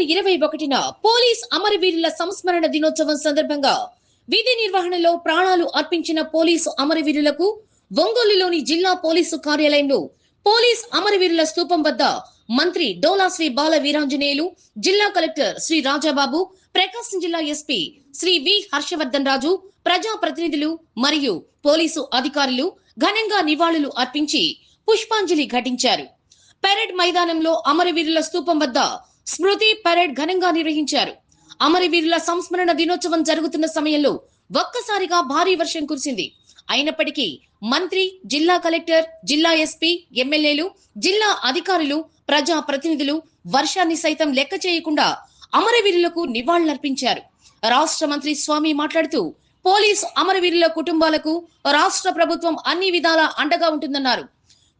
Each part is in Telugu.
డిసెంబర్ ఇరవై ఒకటిన పోలీస్ అమరవీరుల సంస్మరణ దినోత్సవం సందర్భంగా విధి నిర్వహణలో ప్రాణాలు అర్పించిన పోలీసు అమరవీరులకు ఒంగోలులోని జిల్లా పోలీసు కార్యాలయంలో పోలీస్ అమరవీరుల స్థూపం వద్ద మంత్రి డోలా శ్రీ బాల వీరాంజనేయులు జిల్లా కలెక్టర్ శ్రీ రాజాబాబు ప్రకాశం జిల్లా ఎస్పీ శ్రీ వి హర్షవర్ధన్ రాజు ప్రజా ప్రతినిధులు మరియు పోలీసు అధికారులు ఘనంగా నివాళులు అర్పించి పుష్పాంజలి ఘటించారు. పెరేడ్ మైదానంలో అమరవీరుల స్థూపం వద్ద స్మృతి పెరేడ్ ఘనంగా నిర్వహించారు. అమరవీరుల సంస్మరణ దినోత్సవం జరుగుతున్న సమయంలో ఒక్కసారిగా భారీ వర్షం కురిసింది. అయినప్పటికీ మంత్రి జిల్లా కలెక్టర్ జిల్లా ఎస్పీ ఎమ్మెల్యేలు జిల్లా అధికారులు ప్రజా ప్రతినిధులు వర్షాన్ని సైతం లెక్క చేయకుండా అమరవీరులకు నివాళులర్పించారు. రాష్ట్ర మంత్రి స్వామి మాట్లాడుతూ పోలీస్ అమరవీరుల కుటుంబాలకు రాష్ట్ర ప్రభుత్వం అన్ని విధాలా అండగా ఉంటుందన్నారు.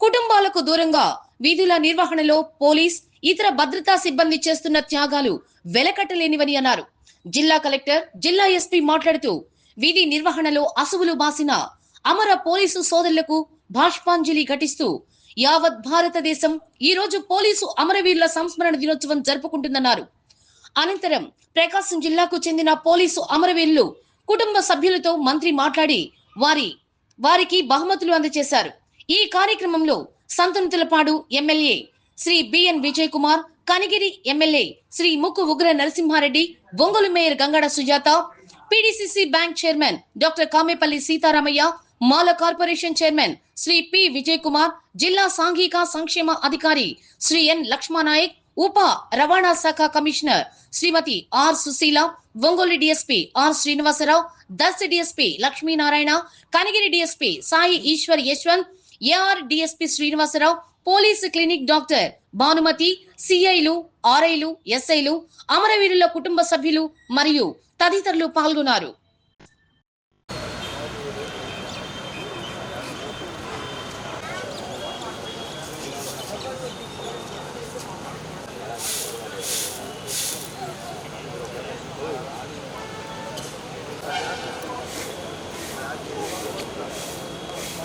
కుటుంబాలకు దూరంగా విధుల నిర్వహణలో పోలీస్ ఇతర భద్రతా సిబ్బంది చేస్తున్న త్యాగాలు వెలకట్టలేనివని అన్నారు. జిల్లా కలెక్టర్ జిల్లా ఎస్పీ మాట్లాడుతూ విధి నిర్వహణలో అసువులు బాసిన అమర పోలీసు సోదరులకు బాష్పాంజలి ఘటిస్తూ యావత్ భారతదేశం ఈ రోజు పోలీసు అమరవీరుల సంస్మరణ దినోత్సవం జరుపుకుంటుందన్నారు. అనంతరం ప్రకాశం జిల్లాకు చెందిన పోలీసు అమరవీరులు కుటుంబ సభ్యులతో మంత్రి మాట్లాడి వారి వారికి బహుమతులు అందజేశారు. ఈ కార్యక్రమంలో Santhanuthalapadu MLA Shri BN Vijay Kumar Kanigiri MLA Shri Mukku Ugra Narasimha Reddy Ongole mayor Gangada Sujatha PDCC bank chairman doctor Kamepalli Sitaramaiah Mala corporation chairman Shri P Vijay Kumar జిల్లా సాంఘిక సంక్షేమ అధికారి శ్రీ ఎన్ లక్ష్మణాయక్ ఉప రవాణా శాఖ commissioner Shrimati R Sushila Ongole DSP R Srinivasa Rao దస్ DSP Lakshminarayana Kanigiri DSP Sai Eswar Yashwant AR DSP Srinivasa Rao police clinic doctor Bhanumathi సిఐలు ఆర్ఐలు ఎస్ఐలు అమరవీరుల కుటుంబ సభ్యులు మరియు తదితరులు పాల్గొన్నారు.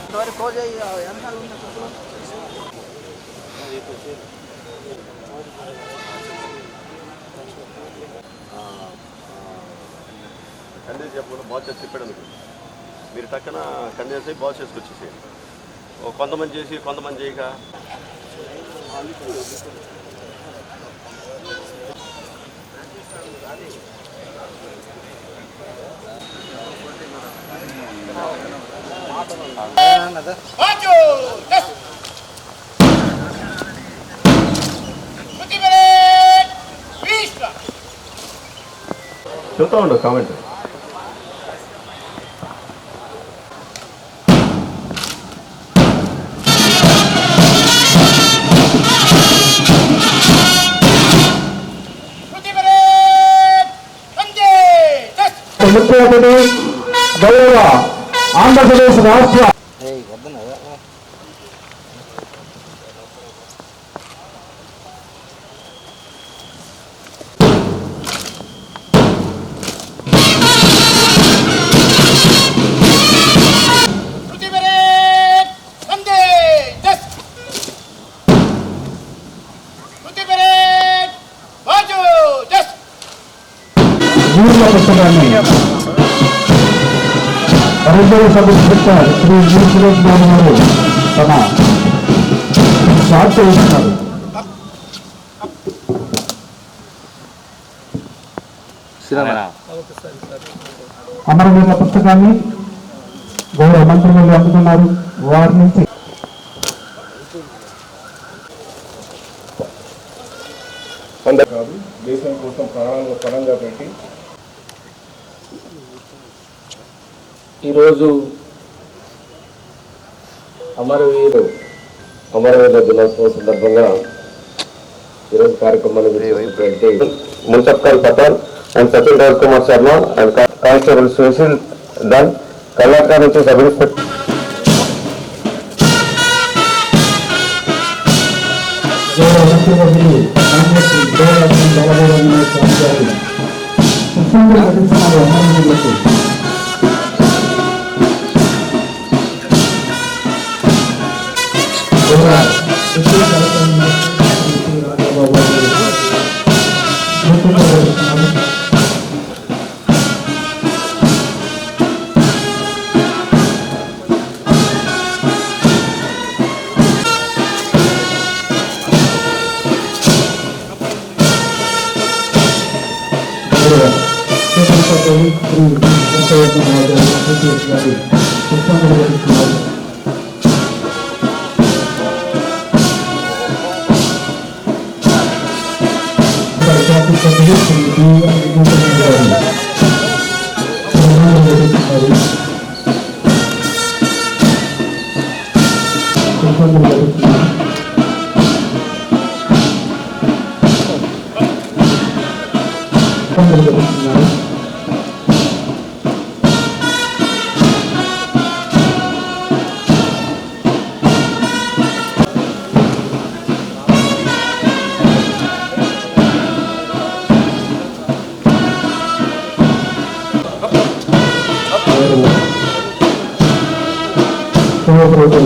ఇంతవరకు క్లోజ్ అయ్యి చెప్పకుండా బాల్ చేసి చెప్పాడు అనుకో. మీరు టక్కన కందేసి బాల్ చేసుకొచ్చేసేయండి ఓ కొంతమంది చేసి కొంతమంది చేయక. చూస్తా ఉండు కామెంట్ ముఖ్యమంత్రి గౌరవ ఆంధ్రప్రదేశ్ రాష్ట్ర వీరుల పుస్తకాన్ని రెండవ సభ స్పీకర్ శ్రీ జి సురేష్ బాబు గారు తమ షార్ట్ చేస్తున్నారు అమరవీరుల పుస్తకాన్ని గౌరవ మంత్రులు అందుకున్నారు. వారి నుంచి కాదు దేశం కోసం ప్రాణాలను పణంగా పెట్టి ఈరోజు అమరవీరు అమరవీరుల దినోత్సవం సందర్భంగా ఈరోజు కార్యక్రమాన్ని నిర్వహించినటువంటి మున్సబ్కాల్ పటాల్ and Sachin Raj Kumar Sharma and constable Sushil దాన్ కర్ణాటక నుంచి సబ్ ఇన్స్పెక్టర్ గౌరవ కాంగ్రెస్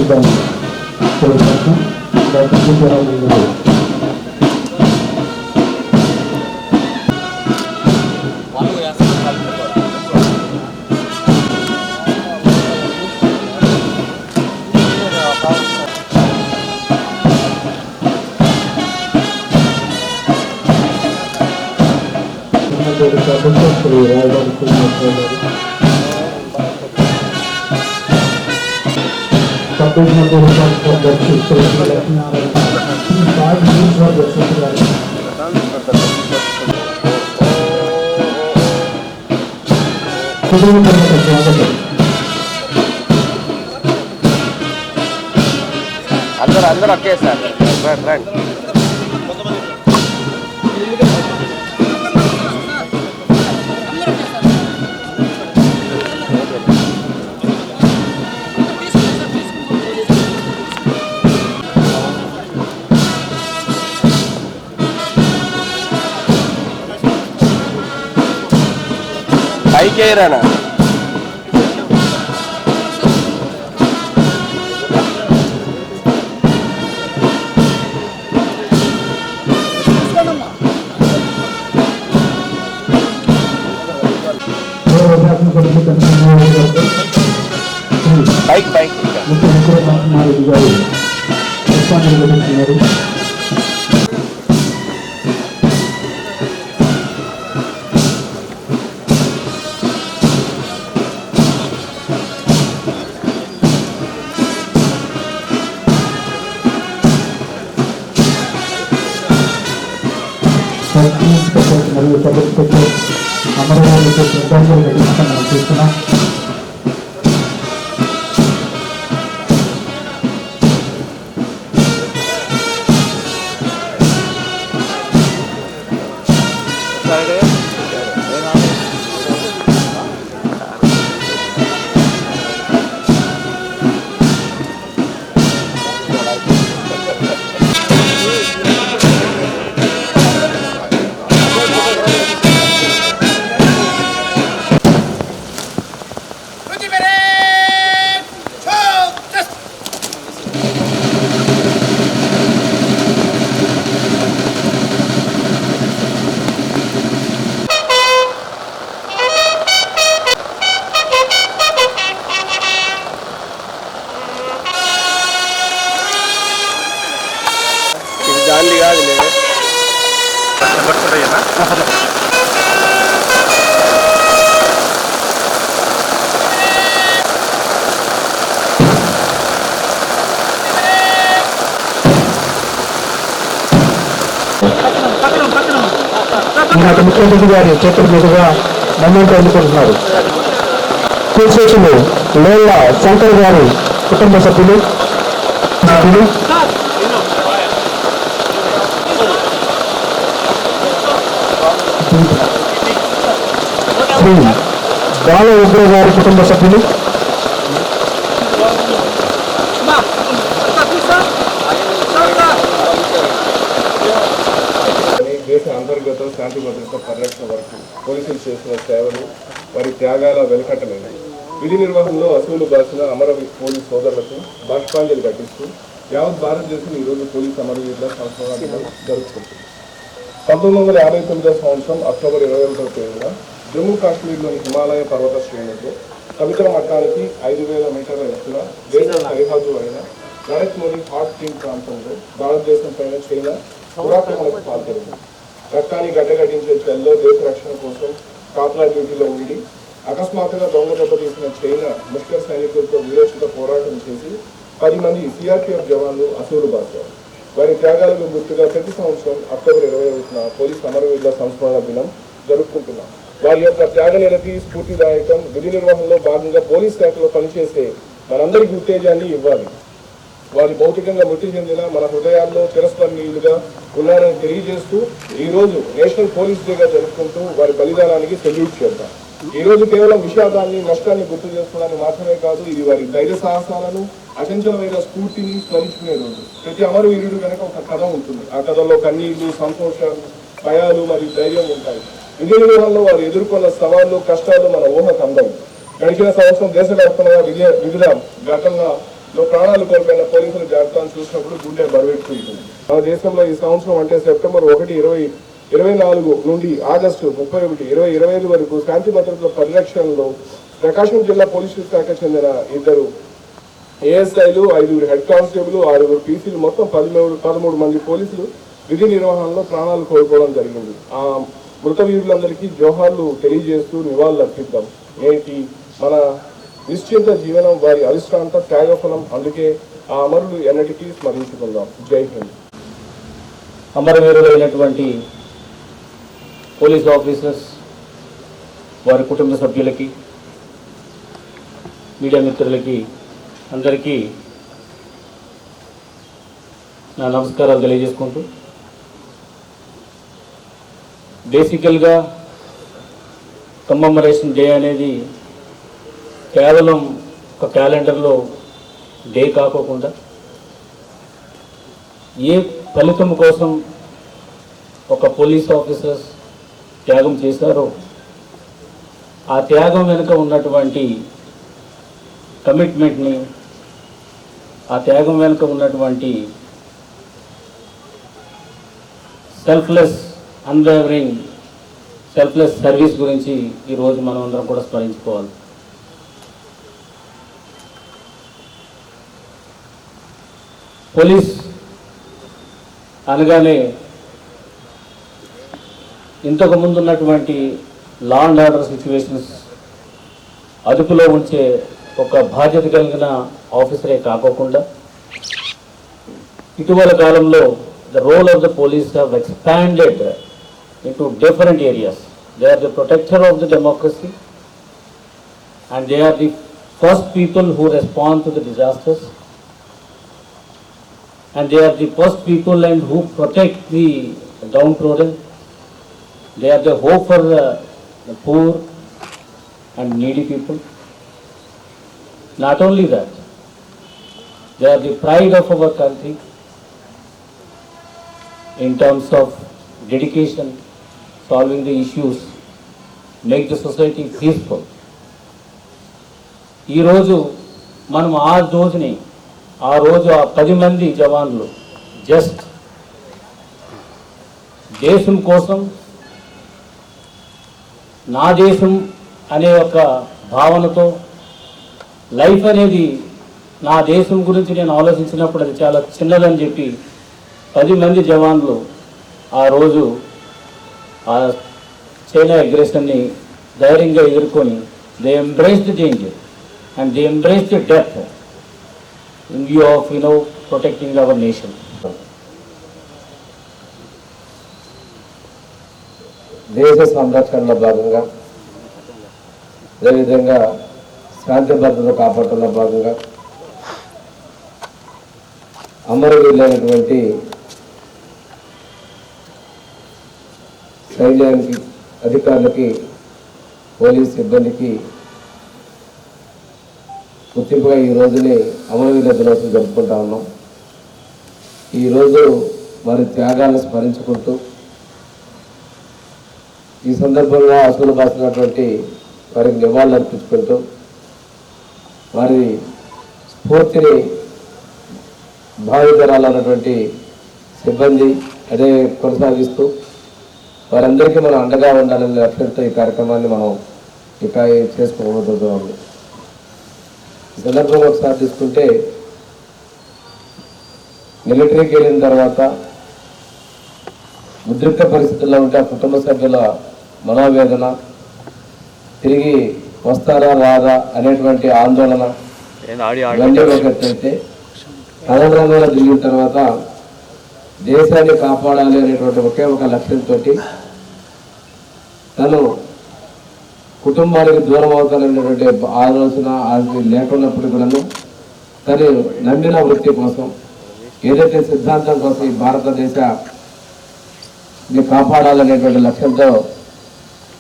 పూర్వప్రభుత్వం తెలుసు డాక్టర్ సీతారామన్ గారు ఉన్నటువంటి ప్రభుత్వం Shri Rajadhani Kumar garu subdivisional police for Darshi Shri Lakshminarayana five minutes for Darshi garu కుటుంబపరమైన స్వాగతం అందరూ అందరూ ఒకే సార్ రండి రండి పైకి రానా గౌరవ శాసనసభ్యులు కన్వీనర్ గారు. ఈనాటి ముఖ్యమంత్రి గారి చేతుల మీదుగా మొమెంట్ అందుకుంటున్నారు. కూర్చోచులు లేళ్ళ శంకర్ గారి కుటుంబ సభ్యులు సభ్యులు. శ్రీ బాల ఉగ్ర గారి కుటుంబ సభ్యులు అని దేశ అంతర్గత శాంతి భద్రత పరిరక్షణ వరకు పోలీసులు చేసిన సేవలు వారి త్యాగాల వెలకట్టలేదు విధి నిర్వహణలో అసూలు బాసిన అమరవీర్ పోలీస్ సోదరులకు బాష్పాంజలి ఘటిస్తూ యావత్ భారతదేశం ఈరోజు పోలీస్ అమరవీరుల సంవత్సరాలు జరుపుకుంటుంది. పంతొమ్మిది వందల యాభై తొమ్మిదో సంవత్సరం అక్టోబర్ ఇరవై ఒకటో తేదీన జమ్మూ కాశ్మీర్లోని హిమాలయ పర్వత శ్రేణులతో కవిత మట్టానికి ఐదు వేల మీటర్ల ఎత్తున దేశ సరిహద్దు అయిన నరేష్మోలి హాట్ టీమ్ ప్రాంతంలో భారతదేశం పైన చైనా పురాక్రమణకు పాల్పడింది రక్తాన్ని గడ్డగట్టించే చల్లో దేశ రక్షణ కోసం కాపులా డ్యూటీలో ఉండి అకస్మాత్తుగా దొంగ దెబ్బతీసిన చైనా ముష్కర్ సైనికులతో విరోచిత పోరాటం చేసి పది మంది సిఆర్పిఎఫ్ జవాన్లు అసూలు బాధ్యారు వారి త్యాగాలకు గుర్తుగా ప్రతి సంవత్సరం అక్టోబర్ ఇరవై ఒకటిన పోలీస్ అమరవీరుల సంస్మరణ దినం జరుపుకుంటున్నాం. వారి యొక్క త్యాగ స్ఫూర్తిదాయకం విధి నిర్వహణలో భాగంగా పోలీస్ శాఖలో పనిచేసే మనందరికీ ఉత్తేజాన్ని ఇవ్వాలి. వారి భౌతికంగా మృతి చెందిన మన హృదయాల్లో చిరస్మరణీయులుగా ఉన్నారని తెలియజేస్తూ ఈ రోజు నేషనల్ పోలీస్ డేగా జరుపుకుంటూ వారి బలిదానానికి సెల్యూట్ చేద్దాం. ఈ రోజు కేవలం విషాదాన్ని నష్టాన్ని గుర్తు చేసుకోవడానికి మాత్రమే కాదు ఇది వారి ధైర్య సాహసాలను అచంచలమైన స్ఫూర్తిని స్మరించుకునే రోజు. ప్రతి అమరవీరుడు కనుక ఒక కథ ఉంటుంది. ఆ కథలో కన్నీళ్ళు సంతోషాలు భయాలు మరియు ధైర్యం ఉంటాయి. విజయ నిర్వహణలో వారు ఎదుర్కొన్న సవాళ్ళు కష్టాలు మన ఊహ కందం. గడిచిన సంవత్సరం దేశవ్యాప్తంగా విజయ వివిధ ఘటనల ప్రాణాలు కోల్పోయిన పోలీసుల జాబితాను చూసినప్పుడు గుండె బరువెట్టుకుంటుంది మన దేశంలో ఈ సంవత్సరం అంటే సెప్టెంబర్ ఒకటి ఇరవై ఇరవై నాలుగు నుండి ఆగస్టు ముప్పై ఒకటి ఇరవై ఇరవై ఐదు వరకు శాంతి భద్రతల పరిరక్షణలో ప్రకాశం జిల్లా పోలీసు శాఖ చెందిన ఇద్దరు ఏఎస్ఐలు ఐదుగురు హెడ్ కానిస్టేబుల్ ఆరుగురు పీసీలు మొత్తం పదిమూడు పదమూడు మంది పోలీసులు విధి నిర్వహణలో ప్రాణాలు కోల్పోవడం జరిగింది. ఆ మృత వీరులందరికీ జోహార్లు తెలియజేస్తూ నివాళులు అర్పిద్దాం నేటి మన నిశ్చింత జీవనం వారి అవిశ్రాంత త్యాగఫలం. అందుకే ఆ అమరులు ఎన్నటికీ స్మరించుకుందాం. జై హింద్. అమరవీరులైనటువంటి పోలీస్ ఆఫీసర్స్ వారి కుటుంబ సభ్యులకి మీడియా మిత్రులకి అందరికీ నా నమస్కారాలు తెలియజేసుకుంటూ బేసికల్గా కమ్మమరేషన్ డే అనేది కేవలం ఒక క్యాలెండర్లో డే కాకోకుండా ఏ ఫలితం కోసం ఒక పోలీస్ ఆఫీసర్స్ త్యాగం చేశారో ఆ త్యాగం వెనుక ఉన్నటువంటి కమిట్మెంట్ని ఆ త్యాగం వెనుక ఉన్నటువంటి సెల్ఫ్లెస్ అన్వేవరింగ్ సెల్ఫ్లెస్ సర్వీస్ గురించి ఈరోజు మనం అందరం కూడా స్మరించుకోవాలి. పోలీస్ అనగానే ఇంతకు ముందు ఉన్నటువంటి లా అండ్ ఆర్డర్ సిచ్యువేషన్స్ అదుపులో ఉంచే ఒక బాధ్యత కలిగిన ఆఫీసరే కాకోకుండా ఇటీవల కాలంలో the role of the police have expanded into different areas they are the protector of the democracy and they are the first people who respond to the disasters and they are the first people and who protect the downtrodden. They are the hope for the, the poor and needy people. Not only that, they are the pride of our country in terms of dedication, solving the issues, make the society peaceful. ఈరోజు మనం ఆ రోజుని ఆ రోజు ఆ పది మంది జవాన్లు జస్ట్ దేశం కోసం నా దేశం అనే ఒక భావనతో లైఫ్ అనేది నా దేశం గురించి నేను ఆలోచించినప్పుడు అది చాలా చిన్నదని చెప్పి పది మంది జవాన్లు ఆ రోజు ఆ చైనా అగ్రెషన్ని ధైర్యంగా ఎదుర్కొని they embrace the danger and they embrace the death in view of, you know, protecting our nation. దేశ సంరక్షణలో భాగంగా అదేవిధంగా శాంతి భద్రత కాపాడటంలో భాగంగా అమరవీరులైనటువంటి సైన్యానికి అధికారులకి పోలీస్ సిబ్బందికి గుర్తింపుగా ఈ రోజుని అమరవీర దినోత్సవం జరుపుకుంటా ఉన్నాం. ఈరోజు వారి త్యాగాలను స్మరించుకుంటూ ఈ సందర్భంగా అసలు కాస్తున్నటువంటి వారికి నివాళులు అర్పించుకుంటూ వారి స్ఫూర్తిని భావితరాలు అన్నటువంటి సిబ్బంది అదే కొనసాగిస్తూ వారందరికీ మనం అండగా ఉండాలనే లక్ష్యంతో ఈ కార్యక్రమాన్ని మనం ఇక చేసుకోబోతున్నాము సందర్భంగా ఒకసారి తీసుకుంటే మిలిటరీకి వెళ్ళిన తర్వాత ఉద్రిక్త పరిస్థితుల్లో ఉంటే ఆ కుటుంబ సభ్యుల మనోవేదన తిరిగి వస్తారా రాదా అనేటువంటి ఆందోళన ఇవన్నీ ఒకటైతే కథన రంగంలో దిగిన తర్వాత దేశాన్ని కాపాడాలి అనేటువంటి ఒకే ఒక లక్ష్యంతో తను కుటుంబానికి దూరం అవుతాననేటువంటి ఆలోచన అది లేకున్నప్పుడు కూడాను తను నమ్మిన వృత్తి కోసం ఏదైతే సిద్ధాంతం కోసం ఈ భారతదేశ కాపాడాలనేటువంటి లక్ష్యంతో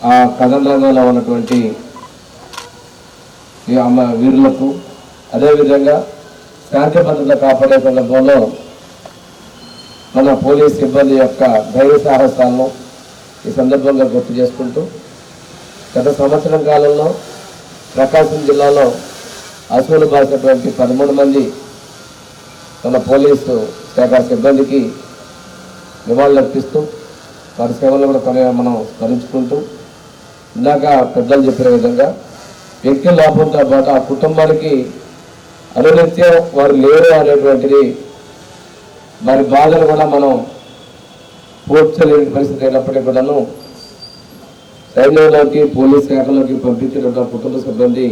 ఆ కథన రంగంలో ఉన్నటువంటి ఈ అమ్మ వీరులకు అదేవిధంగా శాంతి భద్రత కాపాడే సందర్భంలో మన పోలీస్ సిబ్బంది యొక్క ధైర్య సాహసాలను ఈ సందర్భంగా గుర్తు చేసుకుంటూ గత సంవత్సరం కాలంలో ప్రకాశం జిల్లాలో అసూలు బాసినటువంటి పదమూడు మంది మన పోలీసు శాఖ సిబ్బందికి నివాళులు అర్పిస్తూ వారి సేవలను కూడా కొన మనం స్మరించుకుంటూ ఇందాక పెద్దలు చెప్పిన విధంగా వ్యక్తి లోపంతో పాటు ఆ కుటుంబానికి అనునిత్యం వారు లేరు అనేటువంటిది వారి బాధను కూడా మనం పూర్తి పరిస్థితి అయినప్పటికీ కూడాను రైల్వేలోకి పోలీస్ శాఖలోకి పంపించిన కుటుంబ సిబ్బంది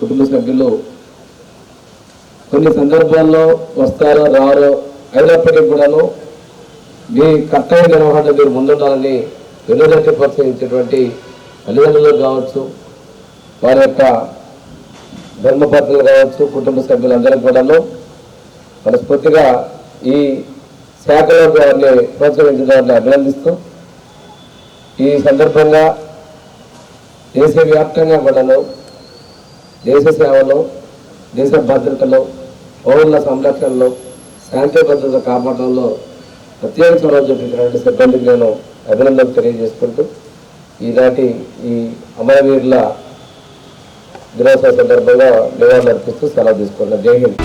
కుటుంబ సభ్యులు కొన్ని సందర్భాల్లో వస్తారో రారో అయినప్పటికీ కూడాను మీ కర్తవ్య నిర్వహణ మీరు ముందుండాలని వెనుదట్టి ప్రోత్సహించేటువంటి తల్లిదండ్రులు కావచ్చు వారి యొక్క ధర్మపత్రులు కావచ్చు కుటుంబ సభ్యులందరూ కూడాను మనస్ఫూర్తిగా ఈ శాఖలో వారిని ప్రోత్సహించిన వారిని అభినందిస్తూ ఈ సందర్భంగా దేశవ్యాప్తంగా కూడాను దేశ సేవలో దేశ భద్రతలో పౌరుల సంరక్షణలో శాంతి భద్రత కాపాడడంలో ప్రత్యేక చొరవ చూపించినటువంటి సిబ్బందికి నేను అభినందనలు తెలియజేసుకుంటూ ఈనాటి ఈ అమరవీరుల దినోత్సవ సందర్భంగా నివాళులు అర్పిస్తూ సెలవు తీసుకున్నాను జై హింద్.